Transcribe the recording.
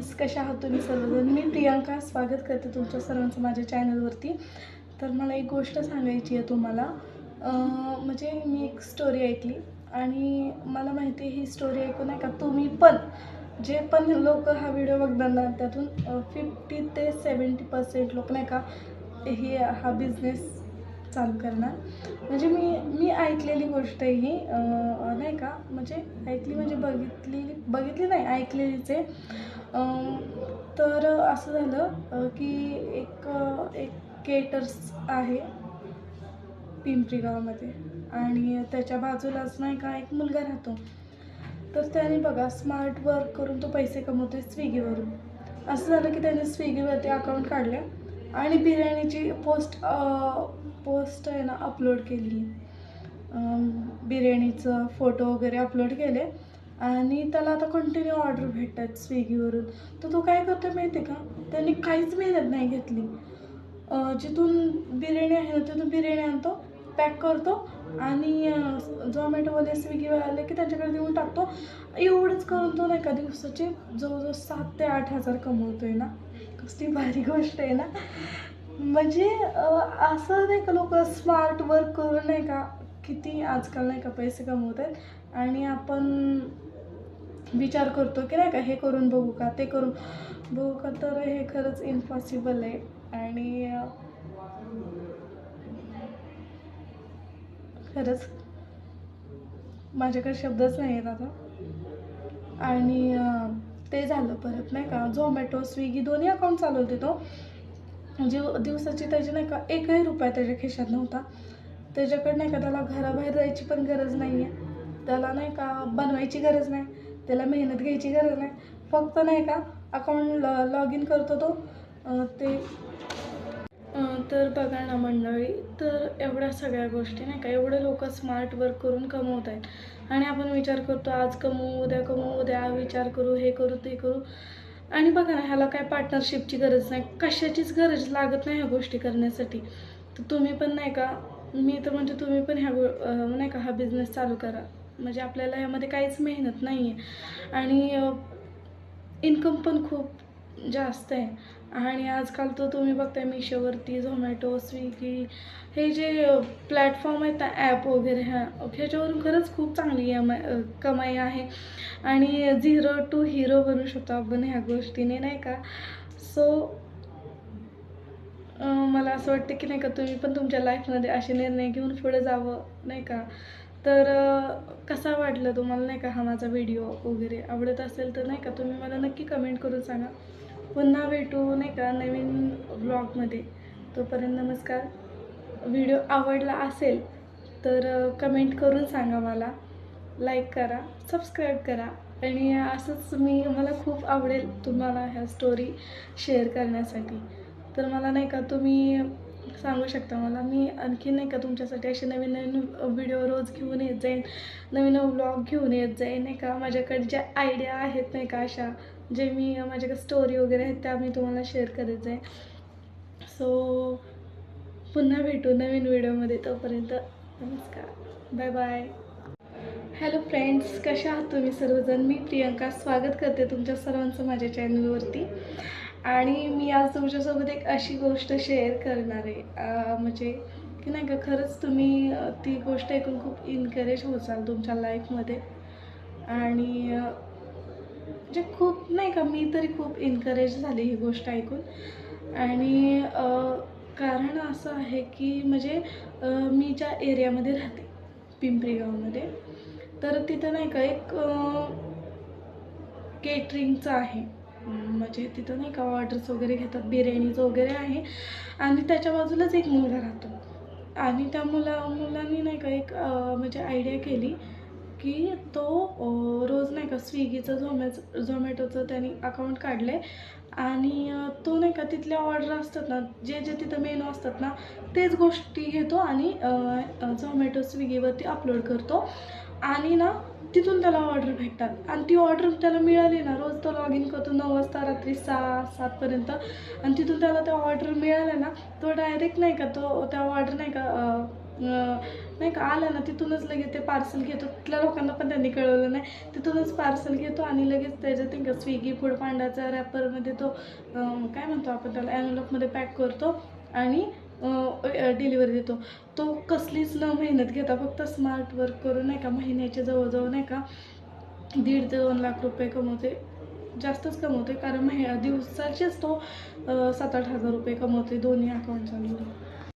कशा आहात तुम्ही सर्वजण? मी प्रियांका स्वागत करते तुमच्या सर्वांचं माझ्या चॅनलवरती. तर मला एक गोष्ट सांगायची आहे तुम्हाला. म्हणजे मी एक स्टोरी ऐकली आणि मला माहिती आहे ही स्टोरी ऐकून नाही का तुम्ही पण. जे पण लोक हा व्हिडिओ बघणार ना त्यातून फिफ्टी ते सेवन्टी पर्सेंट लोक नाही का हे हा बिझनेस चालू करणार. म्हणजे मी मी ऐकलेली गोष्ट आहे ही नाही का? म्हणजे ऐकली म्हणजे बघितली बघितली नाही ऐकलेलीच आहे. तर असं झालं की एक एक केटर्स आहे पिंपरी गावामध्ये. आणि त्याच्या बाजूलाच नाही का एक मुलगा राहतो. तर त्याने बघा स्मार्ट वर्क करून तो पैसे कमवतोय स्विगीवरून. असं झालं की त्याने स्विगीवरती अकाउंट काढले. आणि बिर्याणीची पोस्ट पोस्ट आहे ना अपलोड केली. बिर्याणीचं फोटो वगैरे अपलोड केले. आणि त्याला आता कंटिन्यू ऑर्डर भेटतात स्विगीवरून. तर तो काय करतो माहिती आहे का? त्यांनी काहीच मेहनत नाही घेतली. जिथून बिर्याणी आहे ना तिथून बिर्याणी आणतो पॅक करतो आणि झोमॅटोवाले स्विगीवाले की त्यांच्याकडे देऊन टाकतो. एवढंच करून तो नाही का दिवसाचे जवळजवळ सात ते आठ हजार कमवतो आहे ना. कसली भारी गोष्ट आहे ना. म्हणजे असं नाही का लोक स्मार्ट वर्क करून नाही का किती आजकाल नाही का पैसे कमवत आहेत. आणि आपण विचार करतो की नाही का हे करून बघू का ते करून बघू का तर हे खरंच इम्पॉसिबल आहे. आणि खरंच माझ्याकडे शब्दच नाही आहेत आता. आणि ते झालं परत नाही का झोमॅटो स्विगी दोन्ही अकाउंट चालवते तो. जीव दिवसाची त्याची नाही का एकही रुपया त्याच्या खिशात नव्हता. त्याच्याकडे नाही का त्याला घराबाहेर जायची पण गरज नाही आहे त्याला नाही का बनवायची गरज नाही. त्याला मेहनत घ्यायची गरज नाही. फक्त नाही का अकाउंट लॉग इन करतो तो. ते तर बघा ना मंडळी तर एवढ्या सगळ्या गोष्टी नाही का एवढे लोक स्मार्ट वर्क करून कमवत आहेत. आणि आपण विचार करतो आज कमवू उद्या कमवू उद्या विचार करू हे करू ते करू. आणि बघा ना ह्याला काय पार्टनरशिपची गरज नाही. कशाचीच गरज लागत नाही ह्या गोष्टी करण्यासाठी. तर तुम्ही पण नाही का मी तर म्हणजे तुम्ही पण ह्या गो नाही का हा बिझनेस चालू करा. म्हणजे आपल्याला ह्यामध्ये काहीच मेहनत नाही आहे आणि इन्कम पण खूप जास्त आहे. आणि आजकाल तर तुम्ही बघताय मिशोवरती झोमॅटो स्विगी हे जे प्लॅटफॉर्म आहेत ना ॲप वगैरे ह्या ह्याच्यावरून खरंच खूप चांगली एमा कमाई आहे. आणि झिरो टू हिरो बनू शकतो आपण ह्या गोष्टीने नाही का? सो मला असं वाटतं की नाही का तुम्ही पण तुमच्या लाईफमध्ये असे निर्णय घेऊन पुढे जावं नाही का? तर कसा वाटलं तुम्हाला नाही का हा माझा व्हिडिओ वगैरे? आवडत असेल तर नाही का तुम्ही मला नक्की कमेंट करून सांगा. पुन्हा भेटू नाही का नवीन ब्लॉगमध्ये तोपर्यंत नमस्कार. व्हिडिओ आवडला असेल तर कमेंट करून सांगा मला. लाईक करा सबस्क्राईब करा. आणि असंच मी मला खूप आवडेल तुम्हाला ह्या स्टोरी शेअर करण्यासाठी. तर मला नाही का तुम्ही सांगू शकता मला मी आणखी नाही का तुमच्यासाठी असे नवीन नवीन व्हिडिओ रोज घेऊन येत जाईन. नवीन ब्लॉग घेऊन येत जाईन नाही का? माझ्याकडे ज्या आयडिया आहेत नाही का अशा जे मी माझ्याकडे स्टोरी वगैरे आहेत त्या मी तुम्हाला शेअर करत आहे सो पुन्हा भेटू नवीन व्हिडिओमध्ये तोपर्यंत नमस्कार. बाय बाय हॅलो फ्रेंड्स कशा आहात तुम्ही सर्वजण? मी प्रियंका. स्वागत करते तुमच्या सर्वांचं माझ्या चॅनलवरती आणि मी आज तुमच्यासोबत एक अशी गोष्ट शेअर करणार आहे. म्हणजे की नाही का खरंच तुम्ही ती गोष्ट ऐकून खूप इन्करेज होचाल तुमच्या लाईफमध्ये आणि म्हणजे खूप नाही का मी तरी खूप एनकरेज झाली ही गोष्ट ऐकून. आणि कारण असं आहे की म्हणजे मी ज्या एरियामध्ये राहते पिंपरी गावमध्ये तर तिथं नाही का एक केटरिंगचं आहे. म्हणजे तिथं नाही का ऑर्डर्स वगैरे घेतात बिर्याणीचं वगैरे आहे. आणि त्याच्या बाजूलाच एक मुलगा राहतो. आणि त्या मुला मुलांनी नाही का एक म्हणजे आयडिया केली की तो रोज नाही का स्विगीचं झोमॅ झोमॅटोचं त्यांनी अकाउंट काढलं आहे आणि तो नाही का तिथल्या ऑर्डर असतात ना जे जे तिथं मेनू असतात ना तेच गोष्टी घेतो आणि झोमॅटो स्विगीवरती अपलोड करतो. आणि ना तिथून त्याला ऑर्डर भेटतात. आणि ती ऑर्डर त्याला मिळाली ना रोज तो लॉग इन करतो नऊ वाजता रात्री सहा सातपर्यंत आणि तिथून त्याला त्या ऑर्डर मिळाल्या ना तो डायरेक्ट नाही का तो त्या ऑर्डर नाही का नाही का आलं ना तिथूनच लगेच ते पार्सल घेतो. तिथल्या लोकांना पण त्यांनी कळवलं नाही. तिथूनच पार्सल घेतो आणि लगेच त्याच्यात नाही स्विगी फूड पांडाचा रॅपरमध्ये तो काय म्हणतो आपण त्याला ॲनोलॉकमध्ये पॅक करतो आणि डिलिव्हरी देतो. तो कसलीच न मेहनत घेता फक्त स्मार्ट वर्क करून नाही का महिन्याच्या जवळजवळ नाही का दीड ते दोन लाख रुपये कमवते. जास्तच कमवते कारण महि दिवसाचेच तो सात आठ हजार रुपये कमवते दोन्ही अकाउंट चालू